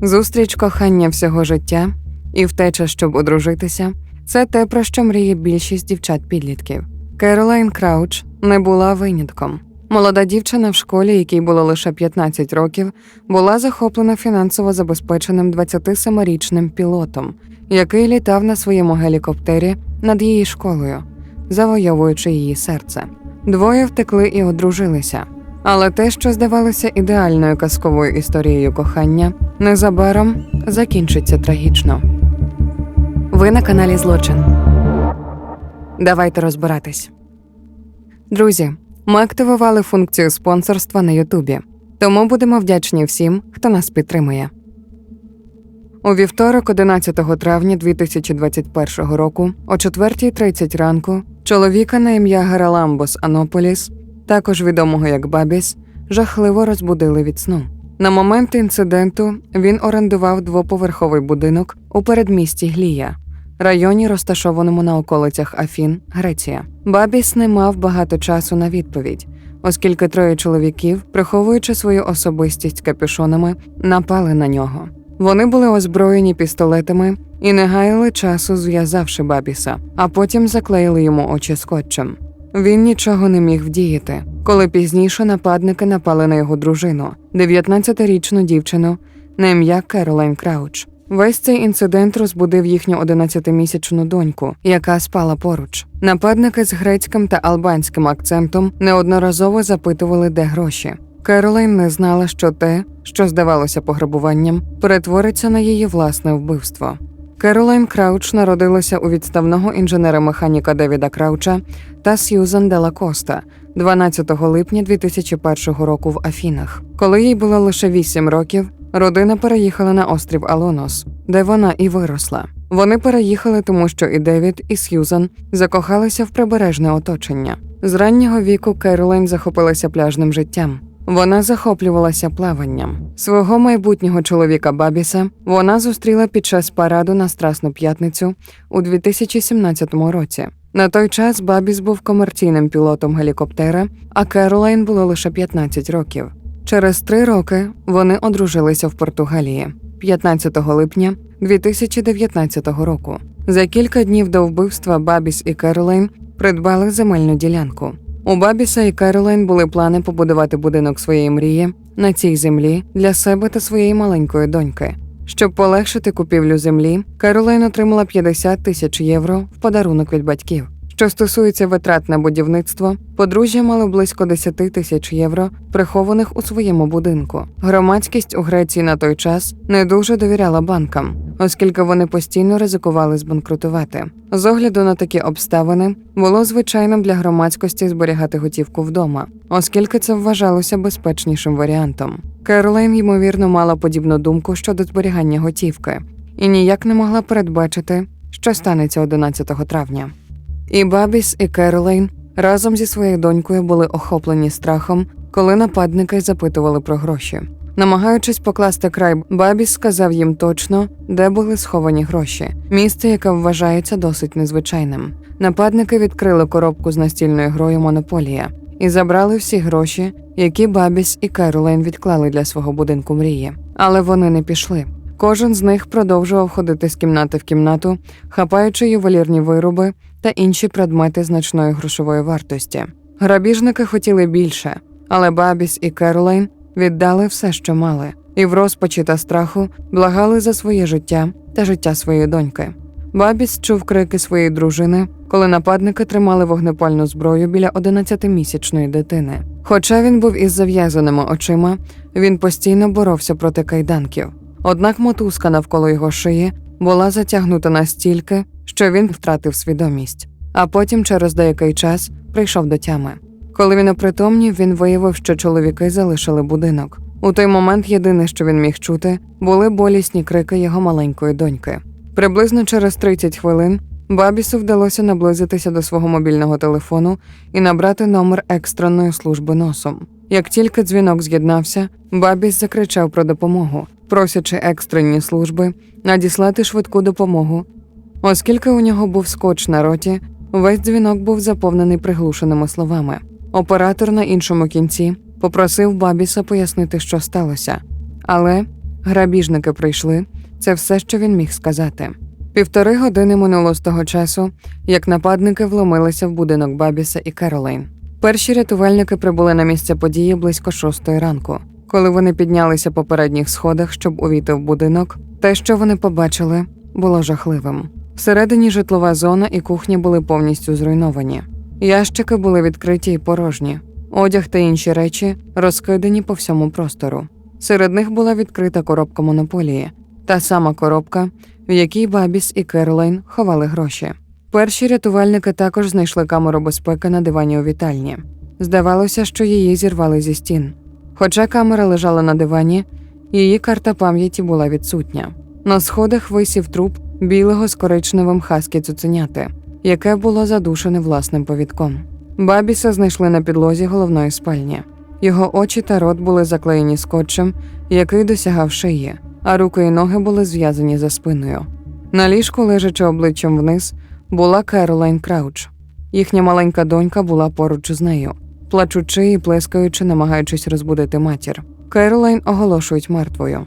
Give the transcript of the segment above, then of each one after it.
Зустріч кохання всього життя і втеча, щоб одружитися це те, про що мріє більшість дівчат-підлітків. Керолайн Крауч не була винятком. Молода дівчина в школі, якій було лише 15 років, була захоплена фінансово забезпеченим 27-річним пілотом, який літав на своєму гелікоптері над її школою, завойовуючи її серце. Двоє втекли і одружилися. Але те, що здавалося ідеальною казковою історією кохання, незабаром закінчиться трагічно. Ви на каналі Злочин. Давайте розбиратись. Друзі, ми активували функцію спонсорства на Ютубі, тому будемо вдячні всім, хто нас підтримує. У вівторок, 11 травня 2021 року, о 4.30 ранку, чоловіка на ім'я Гараламбос Анополіс, також відомого як Бабіс, жахливо розбудили від сну. На момент інциденту він орендував двоповерховий будинок у передмісті Глія, районі, розташованому на околицях Афін, Греція. Бабіс не мав багато часу на відповідь, оскільки троє чоловіків, приховуючи свою особистість капюшонами, напали на нього. Вони були озброєні пістолетами і не гаяли часу, зв'язавши Бабіса, а потім заклеїли йому очі скотчем. Він нічого не міг вдіяти, коли пізніше нападники напали на його дружину, 19-річну дівчину на ім'я Керолайн Крауч. Весь цей інцидент розбудив їхню 11-місячну доньку, яка спала поруч. Нападники з грецьким та албанським акцентом неодноразово запитували, де гроші. Керолайн не знала, що те, що здавалося пограбуванням, перетвориться на її власне вбивство. Керолайн Крауч народилася у відставного інженера-механіка Девіда Крауча та Сьюзан Дела Коста 12 липня 2001 року в Афінах. Коли їй було лише 8 років, родина переїхала на острів Алонос, де вона і виросла. Вони переїхали, тому що і Девід, і Сьюзан закохалися в прибережне оточення. З раннього віку Керолайн захопилася пляжним життям. Вона захоплювалася плаванням. Свого майбутнього чоловіка Бабіса вона зустріла під час параду на Страсну п'ятницю у 2017 році. На той час Бабіс був комерційним пілотом гелікоптера, а Керолайн було лише 15 років. Через три роки вони одружилися в Португалії 15 липня 2019 року. За кілька днів до вбивства Бабіс і Керолайн придбали земельну ділянку. У Бабіса і Керолайн були плани побудувати будинок своєї мрії на цій землі для себе та своєї маленької доньки. Щоб полегшити купівлю землі, Керолайн отримала 50 тисяч євро в подарунок від батьків. Що стосується витрат на будівництво, подружжя мало близько 10 тисяч євро, прихованих у своєму будинку. Громадськість у Греції на той час не дуже довіряла банкам, оскільки вони постійно ризикували збанкрутувати. З огляду на такі обставини було звичайним для громадськості зберігати готівку вдома, оскільки це вважалося безпечнішим варіантом. Керолайн, ймовірно, мала подібну думку щодо зберігання готівки і ніяк не могла передбачити, що станеться 11 травня. І Бабіс, і Керолайн разом зі своєю донькою були охоплені страхом, коли нападники запитували про гроші. Намагаючись покласти край, Бабіс сказав їм точно, де були сховані гроші, місце, яке вважається досить незвичайним. Нападники відкрили коробку з настільною грою Монополія і забрали всі гроші, які Бабіс і Керолайн відклали для свого будинку мрії. Але вони не пішли. Кожен з них продовжував ходити з кімнати в кімнату, хапаючи ювелірні вироби та інші предмети значної грошової вартості. Грабіжники хотіли більше, але Бабіс і Керолайн віддали все, що мали, і в розпачі та страху благали за своє життя та життя своєї доньки. Бабіс чув крики своєї дружини, коли нападники тримали вогнепальну зброю біля 11-місячної дитини. Хоча він був із зав'язаними очима, він постійно боровся проти кайданків. Однак мотузка навколо його шиї була затягнута настільки, що він втратив свідомість, а потім через деякий час прийшов до тями. Коли він опритомнів, він виявив, що чоловіки залишили будинок. У той момент єдине, що він міг чути, були болісні крики його маленької доньки. Приблизно через 30 хвилин Бабісу вдалося наблизитися до свого мобільного телефону і набрати номер екстреної служби носом. Як тільки дзвінок з'єднався, Бабіс закричав про допомогу, просячи екстрені служби надіслати швидку допомогу. Оскільки у нього був скотч на роті, весь дзвінок був заповнений приглушеними словами. Оператор на іншому кінці попросив Бабіса пояснити, що сталося, але Грабіжники прийшли. Це все, що він міг сказати. Півтори години минуло з того часу, як нападники вломилися в будинок Бабіса і Керолайн. Перші рятувальники прибули на місце події близько шостої ранку. Коли вони піднялися по передніх сходах, щоб увійти в будинок, те, що вони побачили, було жахливим. Всередині житлова зона і кухня були повністю зруйновані. Ящики були відкриті і порожні, одяг та інші речі розкидані по всьому простору. Серед них була відкрита коробка монополії, та сама коробка, в якій Бабіс і Керолайн ховали гроші. Перші рятувальники також знайшли камеру безпеки на дивані у вітальні. Здавалося, що її зірвали зі стін. Хоча камера лежала на дивані, її карта пам'яті була відсутня. На сходах висів труп білого з коричневим хаски цуценяти, яке було задушене власним повідком. Бабіса знайшли на підлозі головної спальні. Його очі та рот були заклеєні скотчем, який досягав шиї, а руки і ноги були зв'язані за спиною. На ліжку, лежачи обличчям вниз, була Керолайн Крауч. Їхня маленька донька була поруч з нею, плачучи і плескаючи, намагаючись розбудити матір. Керолайн оголошують мертвою.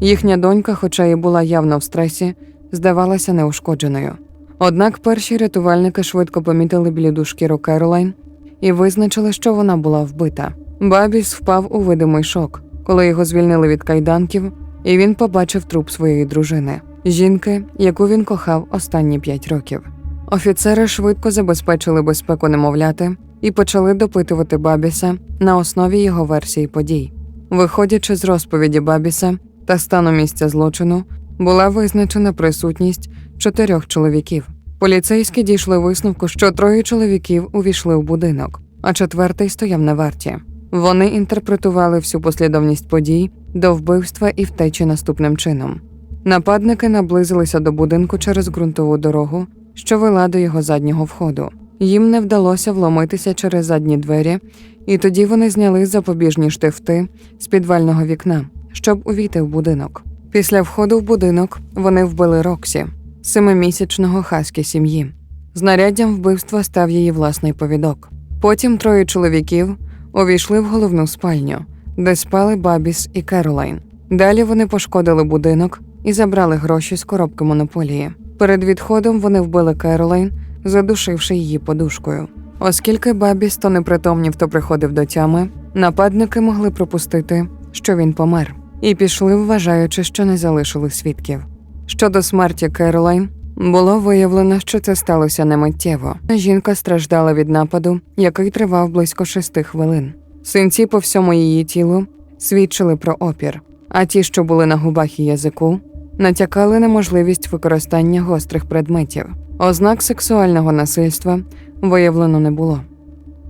Їхня донька, хоча і була явно в стресі, здавалася неушкодженою. Однак перші рятувальники швидко помітили бліду шкіру Керолайн і визначили, що вона була вбита. Бабіс впав у видимий шок, коли його звільнили від кайданків, і він побачив труп своєї дружини, жінки, яку він кохав останні п'ять років. Офіцери швидко забезпечили безпеку немовляти і почали допитувати Бабіса на основі його версії подій. Виходячи з розповіді Бабіса та стану місця злочину, була визначена присутність чотирьох чоловіків. Поліцейські дійшли висновку, що троє чоловіків увійшли в будинок, а четвертий стояв на варті. Вони інтерпретували всю послідовність подій до вбивства і втечі наступним чином. Нападники наблизилися до будинку через ґрунтову дорогу, що вела до його заднього входу. Їм не вдалося вломитися через задні двері, і тоді вони зняли запобіжні штифти з підвального вікна, щоб увійти в будинок. Після входу в будинок вони вбили Роксі, семимісячного хаскі сім'ї. Знаряддям вбивства став її власний повідок. Потім троє чоловіків увійшли в головну спальню, де спали Бабіс і Керолайн. Далі вони пошкодили будинок і забрали гроші з коробки монополії. Перед відходом вони вбили Керолайн, задушивши її подушкою. Оскільки Бабіс то непритомнів, то приходив до тями, нападники могли пропустити, що він помер, і пішли, вважаючи, що не залишили свідків. Щодо смерті Керолайн, було виявлено, що це сталося не миттєво. Жінка страждала від нападу, який тривав близько шести хвилин. Синці по всьому її тілу свідчили про опір, а ті, що були на губах і язику, натякали на можливість використання гострих предметів. Ознак сексуального насильства виявлено не було.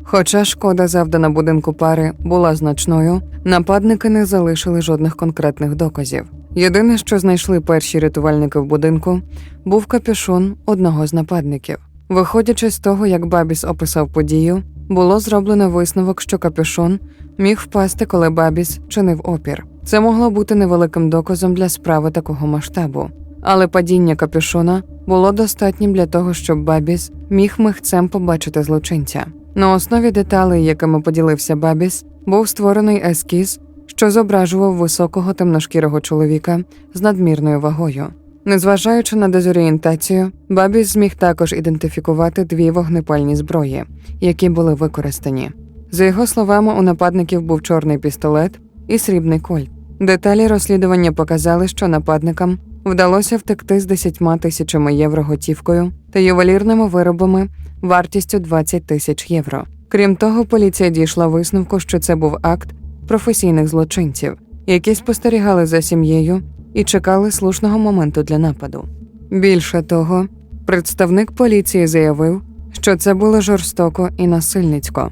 Хоча шкода, завдана будинку пари, була значною, нападники не залишили жодних конкретних доказів. Єдине, що знайшли перші рятувальники в будинку, був капюшон одного з нападників. Виходячи з того, як Бабіс описав подію, було зроблено висновок, що капюшон міг впасти, коли Бабіс чинив опір. Це могло бути невеликим доказом для справи такого масштабу. Але падіння капюшона було достатнім для того, щоб Бабіс міг михцем побачити злочинця. На основі деталей, якими поділився Бабіс, був створений ескіз, що зображував високого темношкірого чоловіка з надмірною вагою. Незважаючи на дезорієнтацію, Бабіс зміг також ідентифікувати дві вогнепальні зброї, які були використані. За його словами, у нападників був чорний пістолет і срібний кольт. Деталі розслідування показали, що нападникам вдалося втекти з 10 тисячами євро готівкою та ювелірними виробами вартістю 20 тисяч євро. Крім того, поліція дійшла висновку, що це був акт професійних злочинців, які спостерігали за сім'єю і чекали слушного моменту для нападу. Більше того, представник поліції заявив, що це було жорстоко і насильницько,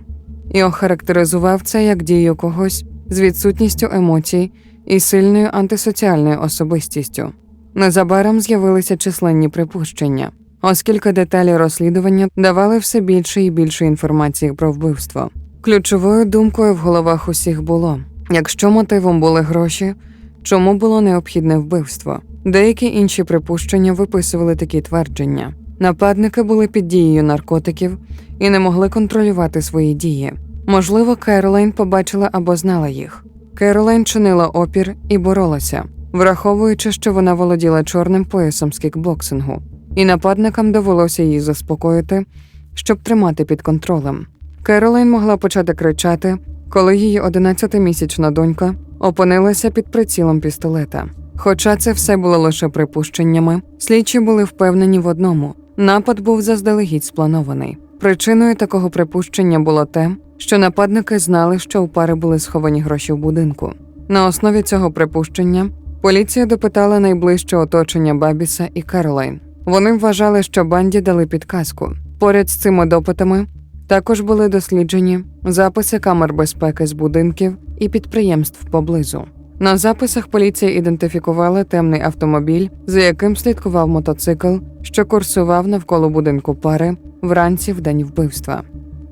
і охарактеризував це як дію когось з відсутністю емоцій і сильною антисоціальною особистістю. Незабаром з'явилися численні припущення, оскільки деталі розслідування давали все більше і більше інформації про вбивство. Ключовою думкою в головах усіх було: якщо мотивом були гроші, чому було необхідне вбивство? Деякі інші припущення виписували такі твердження. Нападники були під дією наркотиків і не могли контролювати свої дії. Можливо, Керолайн побачила або знала їх. Керолайн чинила опір і боролася, враховуючи, що вона володіла чорним поясом з кікбоксингу, і нападникам довелося її заспокоїти, щоб тримати під контролем. Керолайн могла почати кричати, коли її 11-місячна донька опинилася під прицілом пістолета. Хоча це все було лише припущеннями, слідчі були впевнені в одному: напад був заздалегідь спланований. Причиною такого припущення було те, що нападники знали, що у пари були сховані гроші в будинку. На основі цього припущення поліція допитала найближче оточення Бабіса і Керолайн. Вони вважали, що банді дали підказку. Поряд з цими допитами також були досліджені записи камер безпеки з будинків і підприємств поблизу. На записах поліція ідентифікувала темний автомобіль, за яким слідкував мотоцикл, що курсував навколо будинку пари вранці в день вбивства.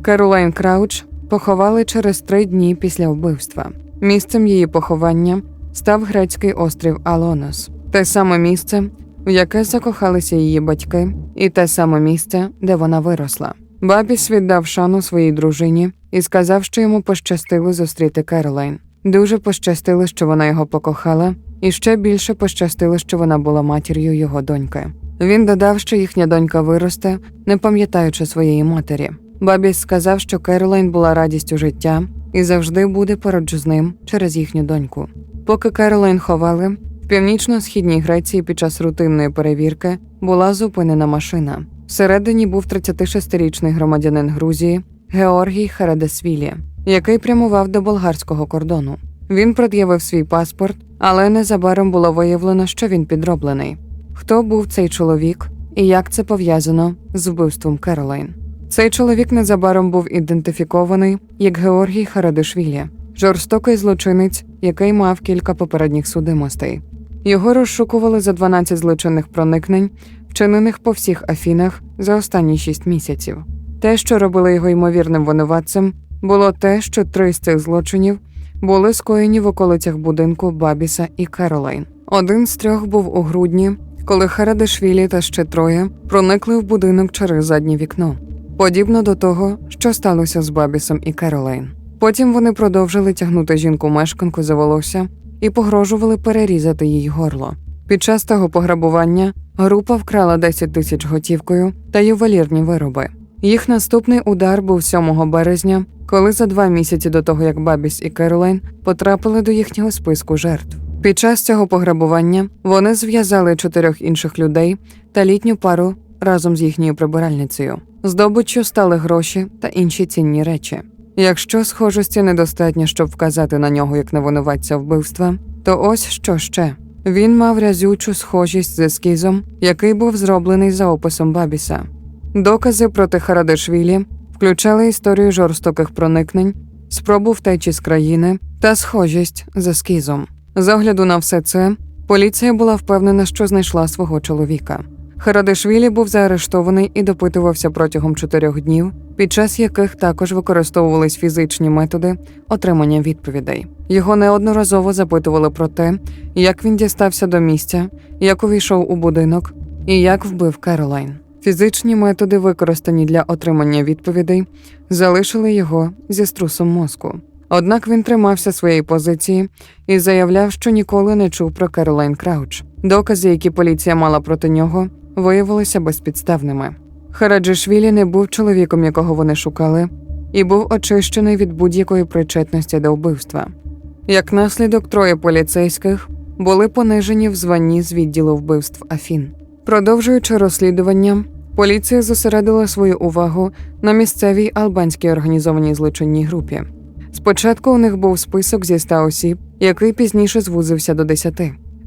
Керолайн Крауч поховали через три дні після вбивства. Місцем її поховання став грецький острів Алонос, те саме місце, в яке закохалися її батьки, і те саме місце, де вона виросла. Бабіс віддав шану своїй дружині і сказав, що йому пощастило зустріти Керолайн. Дуже пощастило, що вона його покохала, і ще більше пощастило, що вона була матір'ю його доньки. Він додав, що їхня донька виросте, не пам'ятаючи своєї матері. Бабіс сказав, що Керолайн була радістю життя і завжди буде поруч з ним через їхню доньку. Поки Керолайн ховали, в північно-східній Греції під час рутинної перевірки була зупинена машина. Всередині був 36-річний громадянин Грузії Георгій Харадесвілі, який прямував до болгарського кордону. Він пред'явив свій паспорт, але незабаром було виявлено, що він підроблений. Хто був цей чоловік і як це пов'язано з вбивством Керолайн? Цей чоловік незабаром був ідентифікований як Георгій Харадишвілі, жорстокий злочинець, який мав кілька попередніх судимостей. Його розшукували за 12 злочинних проникнень, вчинених по всіх Афінах за останні 6 місяців. Те, що робило його ймовірним винуватцем, було те, що три з цих злочинів були скоєні в околицях будинку Бабіса і Керолайн. Один з трьох був у грудні, коли Харадишвілі та ще троє проникли в будинок через заднє вікно, подібно до того, що сталося з Бабісом і Керолайн. Потім вони продовжили тягнути жінку мешканку за волосся і погрожували перерізати їй горло. Під час того пограбування група вкрала 10 тисяч готівкою та ювелірні вироби. Їх наступний удар був 7 березня, коли за два місяці до того, як Бабіс і Керолайн потрапили до їхнього списку жертв. Під час цього пограбування вони зв'язали чотирьох інших людей та літню пару разом з їхньою прибиральницею. Здобиччю стали гроші та інші цінні речі. Якщо схожості недостатньо, щоб вказати на нього як на винуватця вбивства, то ось що ще. Він мав разючу схожість з ескізом, який був зроблений за описом Бабіса. Докази проти Харадешвілі включали історію жорстоких проникнень, спробу втечі з країни та схожість з ескізом. З огляду на все це, поліція була впевнена, що знайшла свого чоловіка. Харадишвілі був заарештований і допитувався протягом чотирьох днів, під час яких також використовувались фізичні методи отримання відповідей. Його неодноразово запитували про те, як він дістався до місця, як увійшов у будинок і як вбив Керолайн. Фізичні методи, використані для отримання відповідей, залишили його зі струсом мозку. Однак він тримався своєї позиції і заявляв, що ніколи не чув про Керолайн Крауч. Докази, які поліція мала проти нього, виявилися безпідставними. Хараджишвілі не був чоловіком, якого вони шукали, і був очищений від будь-якої причетності до вбивства. Як наслідок, троє поліцейських були понижені в званні з відділу вбивств Афін. Продовжуючи розслідування, поліція зосередила свою увагу на місцевій албанській організованій злочинній групі. Спочатку у них був список зі 100 осіб, який пізніше звузився до 10.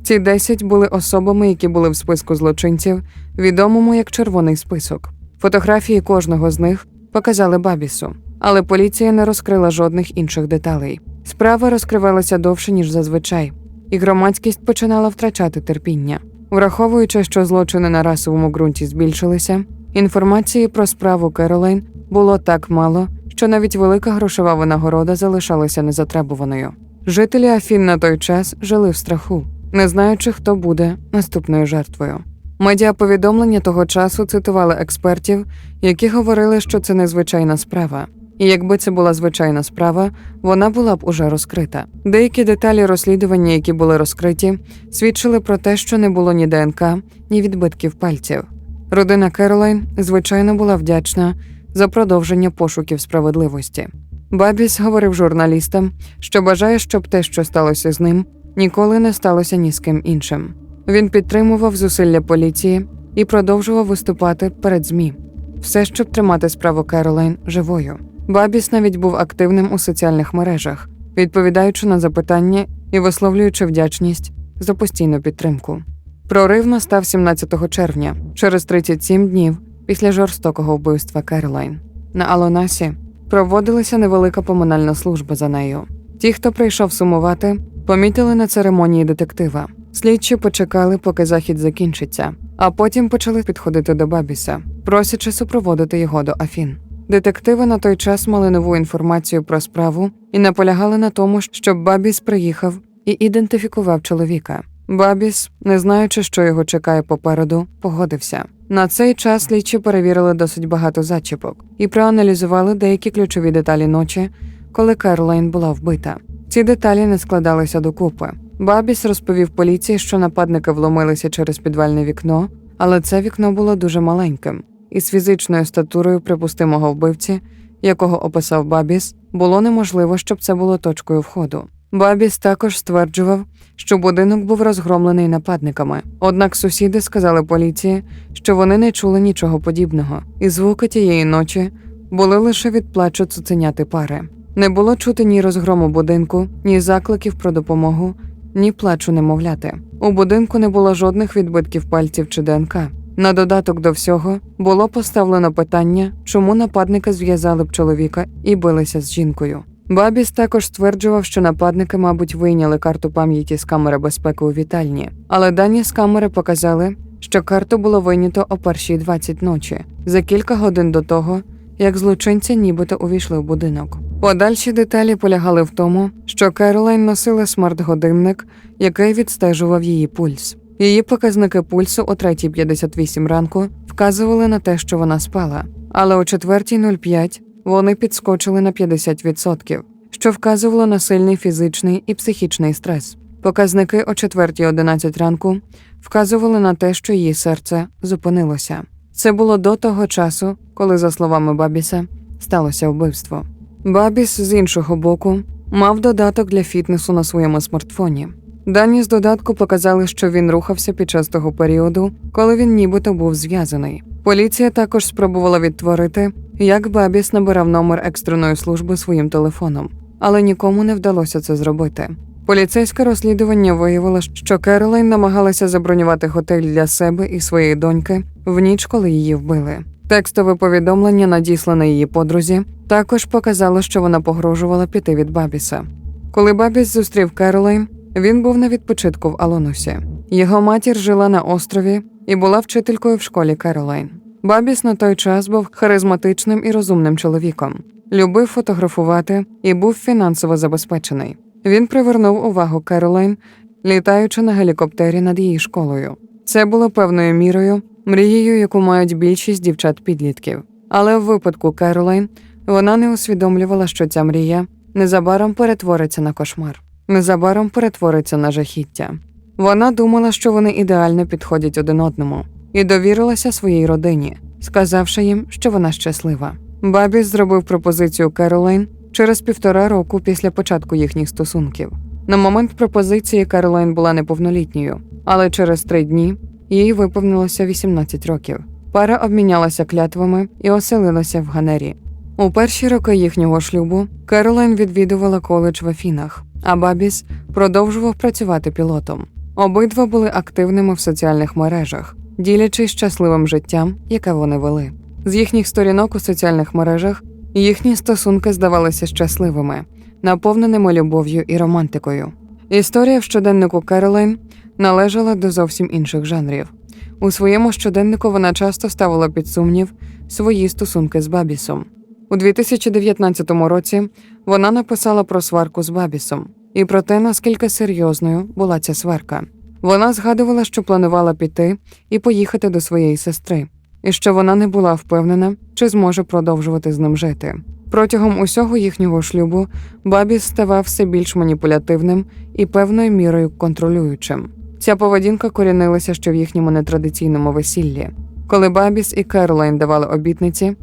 Ці 10 були особами, які були в списку злочинців, відомому як червоний список. Фотографії кожного з них показали Бабісу, але поліція не розкрила жодних інших деталей. Справа розкривалася довше, ніж зазвичай, і громадськість починала втрачати терпіння. Враховуючи, що злочини на расовому ґрунті збільшилися, інформації про справу Керолайн було так мало, що навіть велика грошова винагорода залишалася незатребуваною. Жителі Афін на той час жили в страху, не знаючи, хто буде наступною жертвою. Медіаповідомлення того часу цитували експертів, які говорили, що це незвичайна справа. І якби це була звичайна справа, вона була б уже розкрита. Деякі деталі розслідування, які були розкриті, свідчили про те, що не було ні ДНК, ні відбитків пальців. Родина Керолайн, звичайно, була вдячна за продовження пошуків справедливості. Бабіс говорив журналістам, що бажає, щоб те, що сталося з ним, ніколи не сталося ні з ким іншим. Він підтримував зусилля поліції і продовжував виступати перед ЗМІ. Все, щоб тримати справу Керолайн живою. Бабіс навіть був активним у соціальних мережах, відповідаючи на запитання і висловлюючи вдячність за постійну підтримку. Прорив настав 17 червня, через 37 днів після жорстокого вбивства Керолайн. На Алонасі проводилася невелика поминальна служба за нею. Ті, хто прийшов сумувати, помітили на церемонії детектива. Слідчі почекали, поки захід закінчиться, а потім почали підходити до Бабіса, просячи супроводити його до Афін. Детективи на той час мали нову інформацію про справу і наполягали на тому, щоб Бабіс приїхав і ідентифікував чоловіка. Бабіс, не знаючи, що його чекає попереду, погодився. На цей час слідчі перевірили досить багато зачіпок і проаналізували деякі ключові деталі ночі, коли Керлайн була вбита. Ці деталі не складалися докупи. Бабіс розповів поліції, що нападники вломилися через підвальне вікно, але це вікно було дуже маленьким, і з фізичною статурою припустимого вбивці, якого описав Бабіс, було неможливо, щоб це було точкою входу. Бабіс також стверджував, що будинок був розгромлений нападниками. Однак сусіди сказали поліції, що вони не чули нічого подібного, і звуки тієї ночі були лише від плачу цуценяти пари. Не було чути ні розгрому будинку, ні закликів про допомогу, ні плачу немовляти. У будинку не було жодних відбитків пальців чи ДНК. На додаток до всього було поставлено питання, чому нападники зв'язали б чоловіка і билися з жінкою. Бабіс також стверджував, що нападники, мабуть, вийняли карту пам'яті з камери безпеки у вітальні, але дані з камери показали, що карту було вийнято о першій 20 ночі, за кілька годин до того, як злочинці нібито увійшли в будинок. Подальші деталі полягали в тому, що Керолайн носила смарт-годинник, який відстежував її пульс. Її показники пульсу о 3.58 ранку вказували на те, що вона спала, але о 4.05 вони підскочили на 50%, що вказувало на сильний фізичний і психічний стрес. Показники о 4.11 ранку вказували на те, що її серце зупинилося. Це було до того часу, коли, за словами Бабіса, сталося вбивство. Бабіс з іншого боку мав додаток для фітнесу на своєму смартфоні. Дані з додатку показали, що він рухався під час того періоду, коли він нібито був зв'язаний. Поліція також спробувала відтворити, як Бабіс набирав номер екстреної служби своїм телефоном, але нікому не вдалося це зробити. Поліцейське розслідування виявило, що Керолайн намагалася забронювати готель для себе і своєї доньки в ніч, коли її вбили. Текстове повідомлення, надіслане її подрузі, також показало, що вона погрожувала піти від Бабіса. Коли Бабіс зустрів Керолайн, він був на відпочитку в Алонусі. Його матір жила на острові і була вчителькою в школі Керолайн. Бабіс на той час був харизматичним і розумним чоловіком, любив фотографувати і був фінансово забезпечений. Він привернув увагу Керолайн, літаючи на гелікоптері над її школою. Це було певною мірою мрією, яку мають більшість дівчат-підлітків. Але в випадку Керолайн вона не усвідомлювала, що ця мрія незабаром перетвориться на кошмар, незабаром перетвориться на жахіття. Вона думала, що вони ідеально підходять один одному, і довірилася своїй родині, сказавши їм, що вона щаслива. Бабіс зробив пропозицію Керолайн через півтора року після початку їхніх стосунків. На момент пропозиції Керолайн була неповнолітньою, але через три дні їй виповнилося 18 років. Пара обмінялася клятвами і оселилася в Ганері. У перші роки їхнього шлюбу Керолайн відвідувала коледж в Афінах, а Бабіс продовжував працювати пілотом. Обидва були активними в соціальних мережах, ділячись щасливим життям, яке вони вели. З їхніх сторінок у соціальних мережах їхні стосунки здавалися щасливими, наповненими любов'ю і романтикою. Історія в щоденнику Керолайн належала до зовсім інших жанрів. У своєму щоденнику вона часто ставила під сумнів свої стосунки з Бабісом. У 2019 році вона написала про сварку з Бабісом і про те, наскільки серйозною була ця сварка. Вона згадувала, що планувала піти і поїхати до своєї сестри, і що вона не була впевнена, чи зможе продовжувати з ним жити. Протягом усього їхнього шлюбу Бабіс ставав все більш маніпулятивним і певною мірою контролюючим. Ця поведінка корінилася ще в їхньому нетрадиційному весіллі. Коли Бабіс і Керолайн давали обітниці,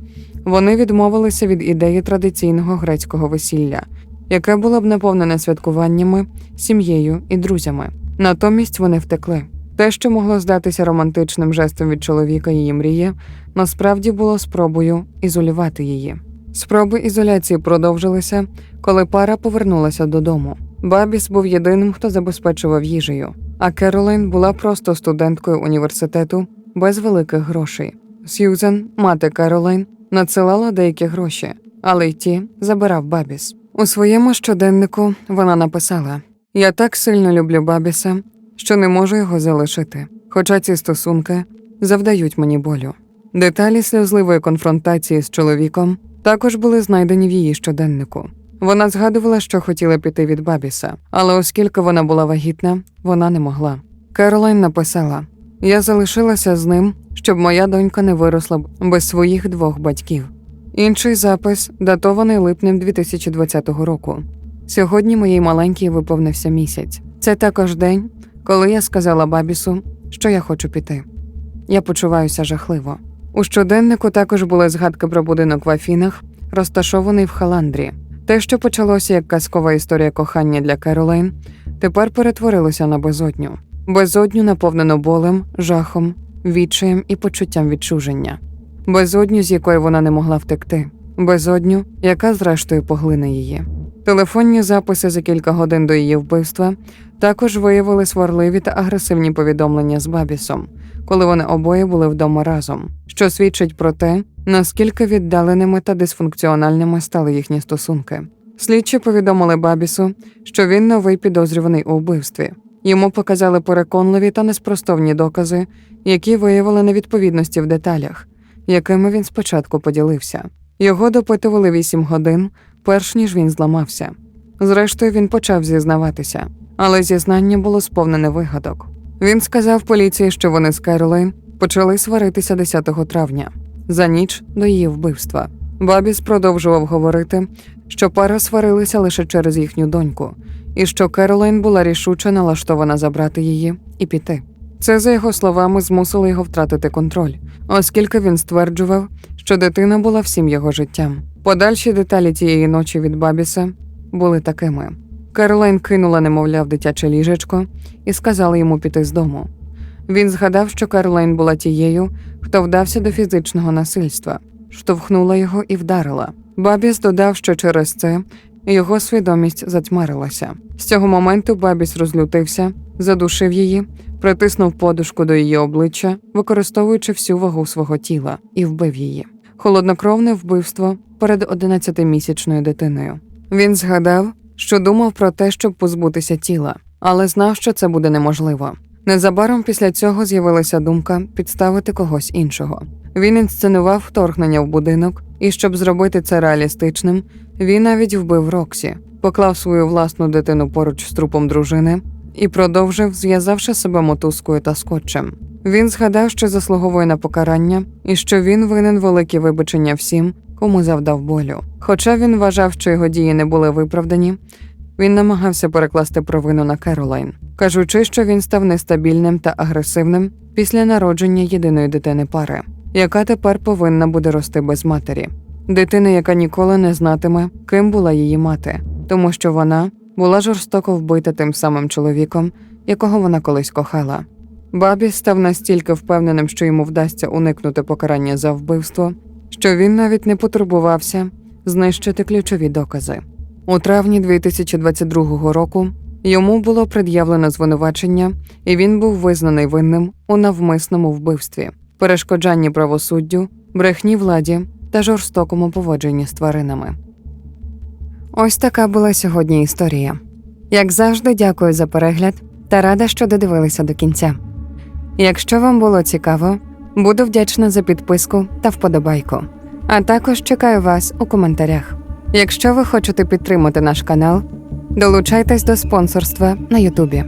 вони відмовилися від ідеї традиційного грецького весілля, яке було б наповнене святкуваннями, сім'єю і друзями. Натомість вони втекли. Те, що могло здатися романтичним жестом від чоловіка її мрії, насправді було спробою ізолювати її. Спроби ізоляції продовжилися, коли пара повернулася додому. Бабіс був єдиним, хто забезпечував їжею, а Керолайн була просто студенткою університету без великих грошей. Сьюзен, мати Керолайн, надсилала деякі гроші, але й ті забирав Бабіс. У своєму щоденнику вона написала: Я так сильно люблю Бабіса, що не можу його залишити, хоча ці стосунки завдають мені болю. Деталі сльозливої конфронтації з чоловіком також були знайдені в її щоденнику. Вона згадувала, що хотіла піти від Бабіса, але оскільки вона була вагітна, вона не могла. Керолайн написала: Я залишилася з ним, щоб моя донька не виросла без своїх двох батьків. Інший запис датований липнем 2020 року. Сьогодні моїй маленькій виповнився місяць. Це також день, коли я сказала Бабісу, що я хочу піти. Я почуваюся жахливо. У щоденнику також були згадки про будинок в Афінах, розташований в Халандрі. Те, що почалося як казкова історія кохання для Керолайн, тепер перетворилося на безодню. Безодню наповнену болем, жахом, відчаєм і почуттям відчуження. Безодню, з якої вона не могла втекти, безодню, яка зрештою поглине її. Телефонні записи за кілька годин до її вбивства також виявили сварливі та агресивні повідомлення з Бабісом, коли вони обоє були вдома разом, що свідчить про те, наскільки віддаленими та дисфункціональними стали їхні стосунки. Слідчі повідомили Бабісу, що він новий підозрюваний у вбивстві. Йому показали переконливі та неспростовні докази, які виявили невідповідності в деталях, якими він спочатку поділився. Його допитували вісім годин, перш ніж він зламався. Зрештою, він почав зізнаватися, але зізнання було сповнене вигадок. Він сказав поліції, що вони з Керолайн почали сваритися 10 травня за ніч до її вбивства. Бабіс продовжував говорити, що пара сварилися лише через їхню доньку, і що Керолайн була рішуче налаштована забрати її і піти. Це, за його словами, змусило його втратити контроль, оскільки він стверджував, що дитина була всім його життям. Подальші деталі тієї ночі від Бабіса були такими: Керолайн кинула немовля в дитяче ліжечко і сказала йому піти з дому. Він згадав, що Керолайн була тією, хто вдався до фізичного насильства, штовхнула його і вдарила. Бабіс додав, що через це його свідомість затьмарилася. З цього моменту Бабіс розлютився, задушив її, притиснув подушку до її обличчя, використовуючи всю вагу свого тіла, і вбив її. Холоднокровне вбивство перед 11-місячною дитиною. Він згадав, що думав про те, щоб позбутися тіла, але знав, що це буде неможливо. Незабаром після цього з'явилася думка підставити когось іншого. Він інсценував вторгнення в будинок, і щоб зробити це реалістичним, він навіть вбив Роксі, поклав свою власну дитину поруч з трупом дружини і продовжив, зв'язавши себе мотузкою та скотчем. Він згадав, що заслуговує на покарання, і що він винен великі вибачення всім, кому завдав болю. Хоча він вважав, що його дії не були виправдані, він намагався перекласти провину на Керолайн, кажучи, що він став нестабільним та агресивним після народження єдиної дитини пари, яка тепер повинна буде рости без матері. Дитина, яка ніколи не знатиме, ким була її мати, тому що вона була жорстоко вбита тим самим чоловіком, якого вона колись кохала. Бабі став настільки впевненим, що йому вдасться уникнути покарання за вбивство, що він навіть не потурбувався знищити ключові докази. У травні 2022 року йому було пред'явлено звинувачення, і він був визнаний винним у навмисному вбивстві, перешкоджанні правосуддю, брехні владі та жорстокому поводженні з тваринами. Ось така була сьогодні історія. Як завжди, дякую за перегляд та рада, що додивилися до кінця. Якщо вам було цікаво, буду вдячна за підписку та вподобайку. А також чекаю вас у коментарях. Якщо ви хочете підтримати наш канал, долучайтесь до спонсорства на Ютубі.